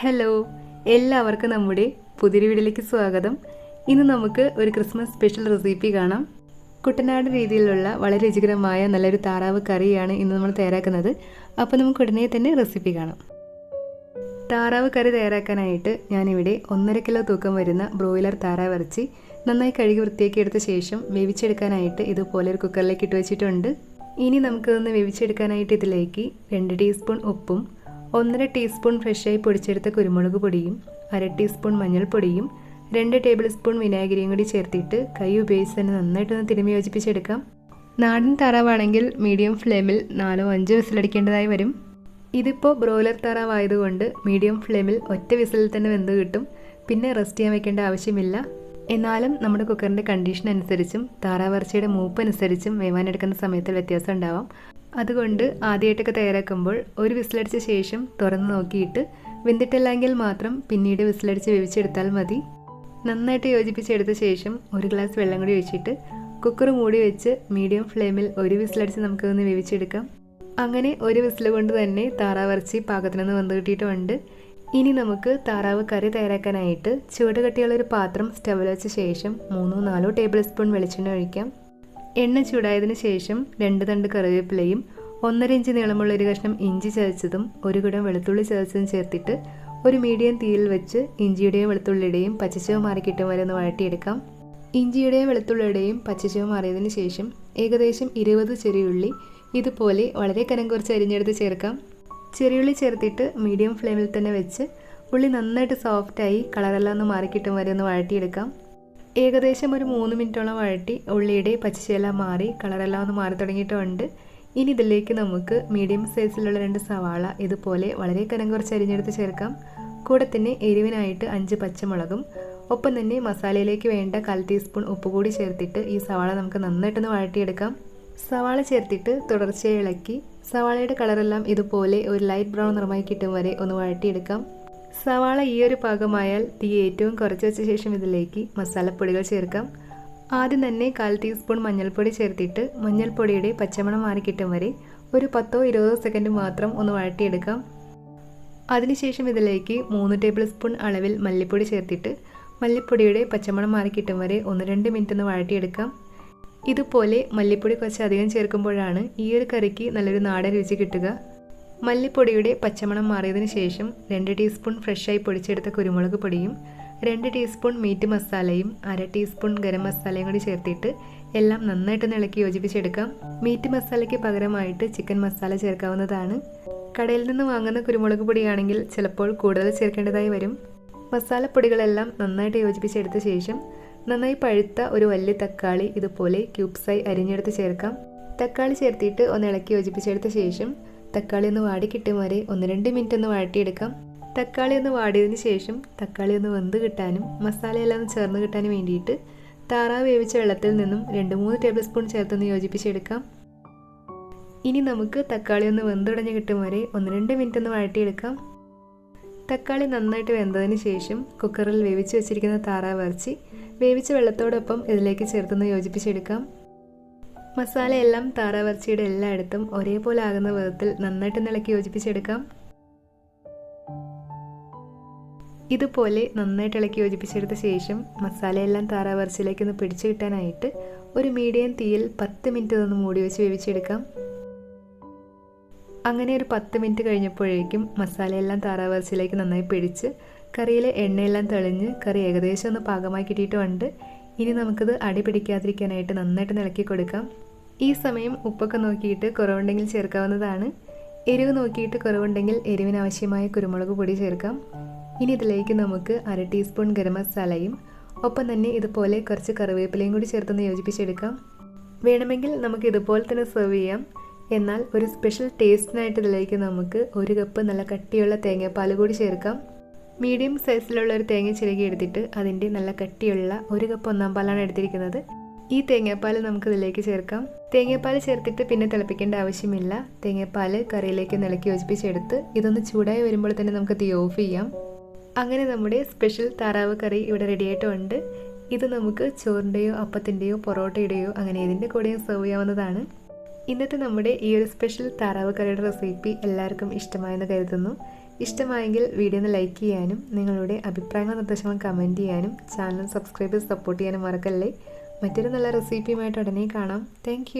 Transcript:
Hello എല്ലാവർക്കും നമ്മുടെ പുതിയ വീഡിയോയിലേക്ക് സ്വാഗതം. ഇന്ന് നമുക്ക് ഒരു ക്രിസ്മസ് സ്പെഷ്യൽ റെസിപ്പി കാണാം. കുട്ടനാട് രീതിയിലുള്ള വളരെ രുചികരമായ നല്ലൊരു താറാവ് കറിയാണ് ഇന്ന് നമ്മൾ തയ്യാറാക്കുന്നത്. അപ്പോൾ നമുക്ക് ഉടനെ തന്നെ റെസിപ്പി കാണാം. താറാവ് കറി തയ്യാറാക്കാനായിട്ട് ഞാനിവിടെ ഒന്നര കിലോ തൂക്കം വരുന്ന ബ്രോയിലർ താറാവ് ഇറച്ചി നന്നായി കഴുകി വൃത്തിയാക്കി എടുത്ത ശേഷം വേവിച്ചെടുക്കാനായിട്ട് ഇതുപോലെ ഒരു കുക്കറിലേക്ക് ഇട്ട് വെച്ചിട്ടുണ്ട്. ഇനി നമുക്കിതൊന്ന് വേവിച്ചെടുക്കാനായിട്ട് ഇതിലേക്ക് രണ്ട് ടീസ്പൂൺ ഉപ്പും ഒന്നര ടീസ്പൂൺ ഫ്രഷായി പൊടിച്ചെടുത്ത കുരുമുളക് പൊടിയും അര ടീസ്പൂൺ മഞ്ഞൾപ്പൊടിയും രണ്ട് ടേബിൾ സ്പൂൺ വിനാഗിരിയും കൂടി ചേർത്തിട്ട് കൈ ഉപയോഗിച്ച് തന്നെ നന്നായിട്ടൊന്ന് തിരുമ്മി യോജിപ്പിച്ചെടുക്കാം. നാടൻ താറാവാണെങ്കിൽ മീഡിയം ഫ്ലെയിമിൽ നാലോ അഞ്ചോ വിസിലടിക്കേണ്ടതായി വരും. ഇതിപ്പോൾ ബ്രോയിലർ താറാവായതുകൊണ്ട് മീഡിയം ഫ്ലെയിമിൽ ഒറ്റ വിസിലിൽ തന്നെ വെന്ത് കിട്ടും. പിന്നെ റെസ്റ്റ് ചെയ്യാൻ വെക്കേണ്ട ആവശ്യമില്ല. എന്നാലും നമ്മുടെ കുക്കറിന്റെ കണ്ടീഷൻ അനുസരിച്ചും താറാവിറച്ചിയുടെ മൂപ്പ് അനുസരിച്ചും വേവാനെടുക്കുന്ന സമയത്തിൽ വ്യത്യാസം ഉണ്ടാവാം. അതുകൊണ്ട് ആദ്യമായിട്ടൊക്കെ തയ്യാറാക്കുമ്പോൾ ഒരു വിസിലടിച്ച ശേഷം തുറന്ന് നോക്കിയിട്ട് വെന്തിട്ടില്ലെങ്കിൽ മാത്രം പിന്നീട് വിസിലടിച്ച് വേവിച്ചെടുത്താൽ മതി. നന്നായിട്ട് യോജിപ്പിച്ചെടുത്ത ശേഷം ഒരു ഗ്ലാസ് വെള്ളം കൂടി ഒഴിച്ചിട്ട് കുക്കർ മൂടി വെച്ച് മീഡിയം ഫ്ലെയിമിൽ ഒരു വിസിലടിച്ച് നമുക്കൊന്ന് വേവിച്ചെടുക്കാം. അങ്ങനെ ഒരു വിസിൽ കൊണ്ട് തന്നെ താറാവിറച്ചി പാകത്തിനൊന്ന് വന്ന് കിട്ടിയിട്ടുണ്ട്. ഇനി നമുക്ക് താറാവ് കറി തയ്യാറാക്കാനായിട്ട് ചുവട് കട്ടിയുള്ളൊരു പാത്രം സ്റ്റവിൽ വെച്ച ശേഷം മൂന്നോ നാലോ ടേബിൾ സ്പൂൺ വെളിച്ചെണ്ണ ഒഴിക്കാം. എണ്ണ ചൂടായതിനു ശേഷം രണ്ട് തണ്ട് കറിവേപ്പിലയും ഒന്നര ഇഞ്ച് നീളമുള്ള ഒരു കഷ്ണം ഇഞ്ചി ചതച്ചതും ഒരു കുടം വെളുത്തുള്ളി ചതച്ചതും ചേർത്തിട്ട് ഒരു മീഡിയം തീയിൽ വെച്ച് ഇഞ്ചിയുടെയും വെളുത്തുള്ളിയുടെയും പച്ചച്ചവ് മാറിക്കിട്ടും വരെ ഒന്ന് വഴട്ടിയെടുക്കാം ഇഞ്ചിയുടെയും വെളുത്തുള്ളിയുടെയും പച്ചച്ചവ് മാറിയതിന് ശേഷം ഏകദേശം ഇരുപത് ചെറിയുള്ളി ഇതുപോലെ വളരെ കനം കുറച്ച് അരിഞ്ഞെടുത്ത് ചേർക്കാം. ചെറിയുള്ളി ചേർത്തിട്ട് മീഡിയം ഫ്ലെയിമിൽ തന്നെ വെച്ച് ഉള്ളി നന്നായിട്ട് സോഫ്റ്റായി കളറെല്ലാം ഒന്ന് മാറിക്കിട്ടും വരെ ഒന്ന് വഴറ്റിയെടുക്കാം. ഏകദേശം ഒരു മൂന്ന് മിനിറ്റോളം വഴട്ടി ഉള്ളിയുടെ പച്ചച്ചെല്ലാം മാറി കളറെല്ലാം ഒന്ന് മാറി തുടങ്ങിയിട്ടുണ്ട്. ഇനി ഇതിലേക്ക് നമുക്ക് മീഡിയം സൈസിലുള്ള രണ്ട് സവാള ഇതുപോലെ വളരെ കനം കുറച്ച് അരിഞ്ഞെടുത്ത് ചേർക്കാം. കൂടെ തന്നെ എരിവിനായിട്ട് അഞ്ച് പച്ചമുളകും. ഒപ്പം തന്നെ മസാലയിലേക്ക് വേണ്ട കാൽ ടീസ്പൂൺ ഉപ്പ് കൂടി ചേർത്തിട്ട് ഈ സവാള നമുക്ക് നന്നായിട്ടൊന്ന് വഴട്ടിയെടുക്കാം സവാള ചേർത്തിട്ട് തുടർച്ചയായി ഇളക്കി സവാളയുടെ കളറെല്ലാം ഇതുപോലെ ഒരു ലൈറ്റ് ബ്രൗൺ നിറമായി കിട്ടും വരെ ഒന്ന് വഴറ്റിയെടുക്കാം. സവാള ഈ ഒരു പാകമായാൽ തീ ഏറ്റവും കുറച്ച് വെച്ച ശേഷം ഇതിലേക്ക് മസാലപ്പൊടികൾ ചേർക്കാം. ആദ്യം തന്നെ കാൽ ടീസ്പൂൺ മഞ്ഞൾപ്പൊടി ചേർത്തിട്ട് മഞ്ഞൾപ്പൊടിയുടെ പച്ചമണം മാറി കിട്ടും വരെ ഒരു പത്തോ ഇരുപതോ സെക്കൻഡ് മാത്രം ഒന്ന് വഴട്ടിയെടുക്കാം അതിനുശേഷം ഇതിലേക്ക് മൂന്ന് ടേബിൾ സ്പൂൺ അളവിൽ മല്ലിപ്പൊടി ചേർത്തിട്ട് മല്ലിപ്പൊടിയുടെ പച്ചമണം മാറി കിട്ടും വരെ ഒന്ന് രണ്ട് മിനിറ്റ് ഒന്ന് വഴട്ടിയെടുക്കാം ഇതുപോലെ മല്ലിപ്പൊടി കുറച്ച് അധികം ചേർക്കുമ്പോഴാണ് ഈ ഒരു കറിക്ക് നല്ലൊരു നാടൻ രുചി കിട്ടുക. മല്ലിപ്പൊടിയുടെ പച്ചമണം മാറിയതിന് ശേഷം രണ്ട് ടീസ്പൂൺ ഫ്രഷായി പൊടിച്ചെടുത്ത കുരുമുളക് പൊടിയും രണ്ട് ടീസ്പൂൺ മീറ്റ് മസാലയും അര ടീസ്പൂൺ ഗരം മസാലയും കൂടി ചേർത്തിട്ട് എല്ലാം നന്നായിട്ട് ഇളക്കി യോജിപ്പിച്ചെടുക്കാം. മീറ്റ് മസാലയ്ക്ക് പകരമായിട്ട് ചിക്കൻ മസാല ചേർക്കാവുന്നതാണ്. കടയിൽ നിന്ന് വാങ്ങുന്ന കുരുമുളക് പൊടിയാണെങ്കിൽ ചിലപ്പോൾ കൂടുതൽ ചേർക്കേണ്ടതായി വരും. മസാലപ്പൊടികളെല്ലാം നന്നായിട്ട് യോജിപ്പിച്ചെടുത്ത ശേഷം നന്നായി പഴുത്ത ഒരു വലിയ തക്കാളി ഇതുപോലെ ക്യൂബ്സായി അരിഞ്ഞെടുത്ത് ചേർക്കാം. തക്കാളി ചേർത്തിട്ട് ഒന്ന് ഇളക്കി യോജിപ്പിച്ചെടുത്ത ശേഷം തക്കാളി ഒന്ന് വാടി കിട്ടും വരെ ഒന്ന് രണ്ട് മിനിറ്റ് ഒന്ന് വാട്ടിയെടുക്കാം. തക്കാളി ഒന്ന് വാടിയതിന് ശേഷം തക്കാളി ഒന്ന് വെന്ത് കിട്ടാനും മസാലയെല്ലാം ഒന്ന് ചേർന്ന് കിട്ടാനും വേണ്ടിയിട്ട് താറാവ് വേവിച്ച വെള്ളത്തിൽ നിന്നും രണ്ട് മൂന്ന് ടേബിൾ സ്പൂൺ ചേർത്തൊന്ന് യോജിപ്പിച്ചെടുക്കാം. ഇനി നമുക്ക് തക്കാളി ഒന്ന് വെന്തുടഞ്ഞ് കിട്ടും വരെ ഒന്ന് രണ്ട് മിനിറ്റ് ഒന്ന് വഴട്ടിയെടുക്കാം തക്കാളി നന്നായിട്ട് വെന്തതിന് ശേഷം കുക്കറിൽ വേവിച്ച് വെച്ചിരിക്കുന്ന താറാവ് ഇറച്ചി വേവിച്ച വെള്ളത്തോടൊപ്പം ഇതിലേക്ക് ചേർത്തൊന്ന് യോജിപ്പിച്ചെടുക്കാം. മസാലയെല്ലാം താറാവിറച്ചിയുടെ എല്ലായിടത്തും ഒരേപോലെ ആകുന്ന വിധത്തിൽ നന്നായിട്ട് ഇളക്കി യോജിപ്പിച്ചെടുക്കാം. ഇതുപോലെ നന്നായിട്ട് ഇളക്കി യോജിപ്പിച്ചെടുത്ത ശേഷം മസാലയെല്ലാം താറാവർച്ചയിലേക്ക് ഒന്ന് പിടിച്ചു കിട്ടാനായിട്ട് ഒരു മീഡിയം തീയിൽ പത്ത് മിനിറ്റ് ഒന്ന് മൂടി വെച്ച് വേവിച്ചെടുക്കാം. അങ്ങനെ ഒരു പത്ത് മിനിറ്റ് കഴിഞ്ഞപ്പോഴേക്കും മസാലയെല്ലാം താറാവർച്ചയിലേക്ക് നന്നായി പിടിച്ച് കറിയിലെ എണ്ണയെല്ലാം തെളിഞ്ഞ് കറി ഏകദേശം ഒന്ന് പാകമായി കിട്ടിയിട്ടുമുണ്ട് ഇനി നമുക്കിത് അടി പിടിക്കാതിരിക്കാനായിട്ട് നന്നായിട്ട് ഇളക്കി കൊടുക്കാം. ഈ സമയം ഉപ്പൊക്കെ നോക്കിയിട്ട് കുറവുണ്ടെങ്കിൽ ചേർക്കാവുന്നതാണ്. എരിവ് നോക്കിയിട്ട് കുറവുണ്ടെങ്കിൽ എരിവിനാവശ്യമായ കുരുമുളക് പൊടി ചേർക്കാം. ഇനി ഇതിലേക്ക് നമുക്ക് അര ടീസ്പൂൺ ഗരം മസാലയും ഒപ്പം തന്നെ ഇതുപോലെ കുറച്ച് കറിവേപ്പിലയും കൂടി ചേർത്തൊന്ന് യോജിപ്പിച്ചെടുക്കാം. വേണമെങ്കിൽ നമുക്ക് ഇതുപോലെ തന്നെ സെർവ് ചെയ്യാം. എന്നാൽ ഒരു സ്പെഷ്യൽ ടേസ്റ്റിനായിട്ട് ഇതിലേക്ക് നമുക്ക് ഒരു കപ്പ് നല്ല കട്ടിയുള്ള തേങ്ങാപ്പാൽ കൂടി ചേർക്കാം. മീഡിയം സൈസിലുള്ള ഒരു തേങ്ങ ചിരകി എടുത്തിട്ട് അതിന്റെ നല്ല കട്ടിയുള്ള ഒരു കപ്പ് ഒന്നാം പാലാണ് എടുത്തിരിക്കുന്നത്. ഈ തേങ്ങാപ്പാൽ നമുക്ക് ഇതിലേക്ക് ചേർക്കാം. തേങ്ങാപ്പാൽ ചേർത്തിട്ട് പിന്നെ തിളപ്പിക്കേണ്ട ആവശ്യമില്ല. തേങ്ങാപ്പാൽ കറിയിലേക്ക് നിലക്കി യോജിപ്പിച്ചെടുത്ത് ഇതൊന്ന് ചൂടായി വരുമ്പോൾ തന്നെ നമുക്ക് തീ ഓഫ് ചെയ്യാം. അങ്ങനെ നമ്മുടെ സ്പെഷ്യൽ താറാവ് കറി ഇവിടെ റെഡി ആയിട്ടുണ്ട് ഇത് നമുക്ക് ചോറിന്റെയോ അപ്പത്തിന്റെയോ പൊറോട്ടയുടെയോ അങ്ങനെ ഇതിന്റെ കൂടെയും സെർവ് ചെയ്യാവുന്നതാണ്. ഇന്നത്തെ നമ്മുടെ ഈ ഒരു സ്പെഷ്യൽ താറാവ് കറിയുടെ റെസിപ്പി എല്ലാവർക്കും ഇഷ്ടമായെന്ന് കരുതുന്നു. ഇഷ്ടമായെങ്കിൽ വീഡിയോ ഒന്ന് ലൈക്ക് ചെയ്യാനും നിങ്ങളുടെ അഭിപ്രായങ്ങൾ നിർദ്ദേശങ്ങൾ കമന്റ് ചെയ്യാനും ചാനൽ സബ്സ്ക്രൈബ് സപ്പോർട്ട് ചെയ്യാനും മറക്കല്ലേ? മറ്റൊരു നല്ല റെസിപ്പിയുമായിട്ട് ഉടനെ കാണാം. താങ്ക്